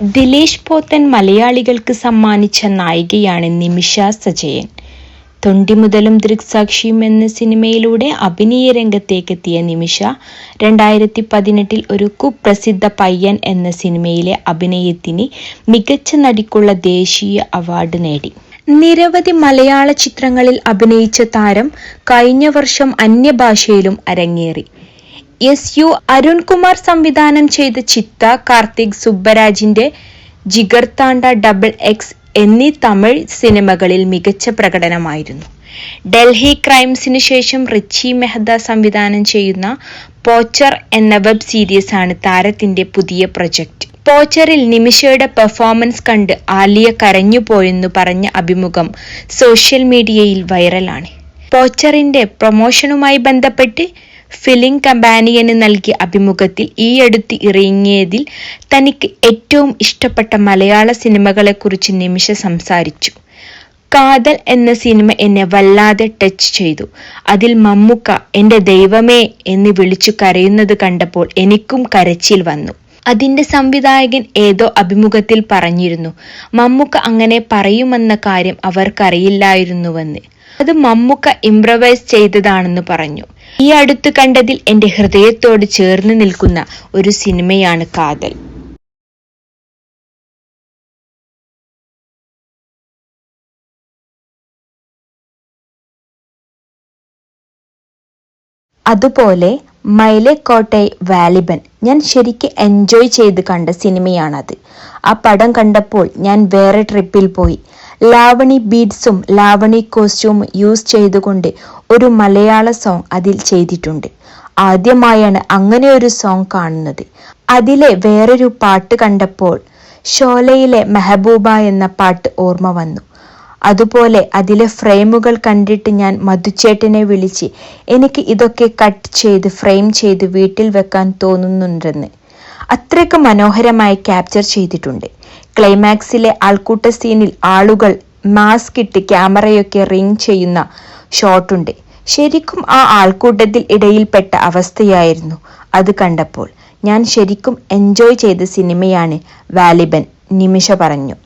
ദിലേഷ് പോത്തൻ മലയാളികൾക്ക് സമ്മാനിച്ച നായികയാണ് നിമിഷ സജയൻ. തൊണ്ടി മുതലും ദൃക്സാക്ഷിയും എന്ന സിനിമയിലൂടെ അഭിനയ രംഗത്തേക്കെത്തിയ നിമിഷ രണ്ടായിരത്തി പതിനെട്ടിൽ ഒരു കുപ്രസിദ്ധ പയ്യൻ എന്ന സിനിമയിലെ അഭിനയത്തിന് മികച്ച നടിക്കുള്ള ദേശീയ അവാർഡ് നേടി. നിരവധി മലയാള ചിത്രങ്ങളിൽ അഭിനയിച്ച താരം കഴിഞ്ഞ വർഷം അന്യഭാഷയിലും അരങ്ങേറി. എസ് യു അരുൺകുമാർ സംവിധാനം ചെയ്ത ചിത്ത കാർത്തിക് സുബ്ബരാജിന്റെ ജിഗർതാണ്ട ഡബിൾ എക്സ് എന്നീ തമിഴ് സിനിമകളിൽ മികച്ച പ്രകടനമായിരുന്നു. ഡൽഹി ക്രൈംസിന് ശേഷം റിച്ചി മെഹ്ത സംവിധാനം ചെയ്യുന്ന പോച്ചർ എന്ന വെബ് സീരീസ് ആണ് താരത്തിന്റെ പുതിയ പ്രൊജക്ട് പോച്ചറിൽ നിമിഷയുടെ പെർഫോമൻസ് കണ്ട് ആലിയ കരഞ്ഞുപോയെന്നു പറഞ്ഞ അഭിമുഖം സോഷ്യൽ മീഡിയയിൽ വൈറലാണ്. പോച്ചറിന്റെ പ്രൊമോഷനുമായി ബന്ധപ്പെട്ട് ഫിലിം കമ്പാനിയന് നൽകിയ അഭിമുഖത്തിൽ ഈയടുത്ത് ഇറങ്ങിയതിൽ തനിക്ക് ഏറ്റവും ഇഷ്ടപ്പെട്ട മലയാള സിനിമകളെക്കുറിച്ച് നിമിഷ സംസാരിച്ചു. കാതൽ എന്ന സിനിമ എന്നെ വല്ലാതെ ടച്ച് ചെയ്തു. അതിൽ മമ്മുക്ക എന്റെ ദൈവമേ എന്ന് വിളിച്ചു കരയുന്നത് കണ്ടപ്പോൾ എനിക്കും കരച്ചിൽ വന്നു. അതിന്റെ സംവിധായകൻ ഏതോ അഭിമുഖത്തിൽ പറഞ്ഞിരുന്നു മമ്മുക്ക അങ്ങനെ പറയുമെന്ന കാര്യം അവർക്കറിയില്ലായിരുന്നുവെന്ന്. അത് മമ്മുക്ക ഇംപ്രവൈസ് ചെയ്തതാണെന്ന് പറഞ്ഞു. ഈ അടുത്ത് കണ്ടതിൽ എന്റെ ഹൃദയത്തോട് ചേർന്ന് നിൽക്കുന്ന ഒരു സിനിമയാണ് കാതൽ. അതുപോലെ മൈലെ കോട്ടൈ വാലിബൻ ഞാൻ ശരിക്ക് എൻജോയ് ചെയ്ത് കണ്ട സിനിമയാണത്. ആ പടം കണ്ടപ്പോൾ ഞാൻ വേറെ ട്രിപ്പിൽ പോയി. ലാവണി ബീഡ്സും ലാവണി കോസ്റ്റ്യൂമും യൂസ് ചെയ്തുകൊണ്ട് ഒരു മലയാള സോങ് അതിൽ ചെയ്തിട്ടുണ്ട്. ആദ്യമായാണ് അങ്ങനെ ഒരു സോങ് കാണുന്നത്. അതിലെ വേറൊരു പാട്ട് കണ്ടപ്പോൾ ഷോലയിലെ മെഹബൂബ എന്ന പാട്ട് ഓർമ്മ വന്നു. അതുപോലെ അതിലെ ഫ്രെയിമുകൾ കണ്ടിട്ട് ഞാൻ മധുച്ചേട്ടനെ വിളിച്ച് എനിക്ക് ഇതൊക്കെ കട്ട് ചെയ്ത് ഫ്രെയിം ചെയ്ത് വീട്ടിൽ വെക്കാൻ തോന്നുന്നുണ്ടെന്ന്. അത്രയ്ക്ക് മനോഹരമായി ക്യാപ്ചർ ചെയ്തിട്ടുണ്ട്. ക്ലൈമാക്സിലെ ആൾക്കൂട്ട സീനിൽ ആളുകൾ മാസ്ക് ഇട്ട് ക്യാമറയൊക്കെ റിങ് ചെയ്യുന്ന ഷോട്ടുണ്ട് ശരിക്കും ആ ആൾക്കൂട്ടത്തിൽ ഇടയിൽപ്പെട്ട അവസ്ഥയായിരുന്നു അത് കണ്ടപ്പോൾ. ഞാൻ ശരിക്കും എൻജോയ് ചെയ്ത സിനിമയാണ് വാലിബൻ നിമിഷ പറഞ്ഞു.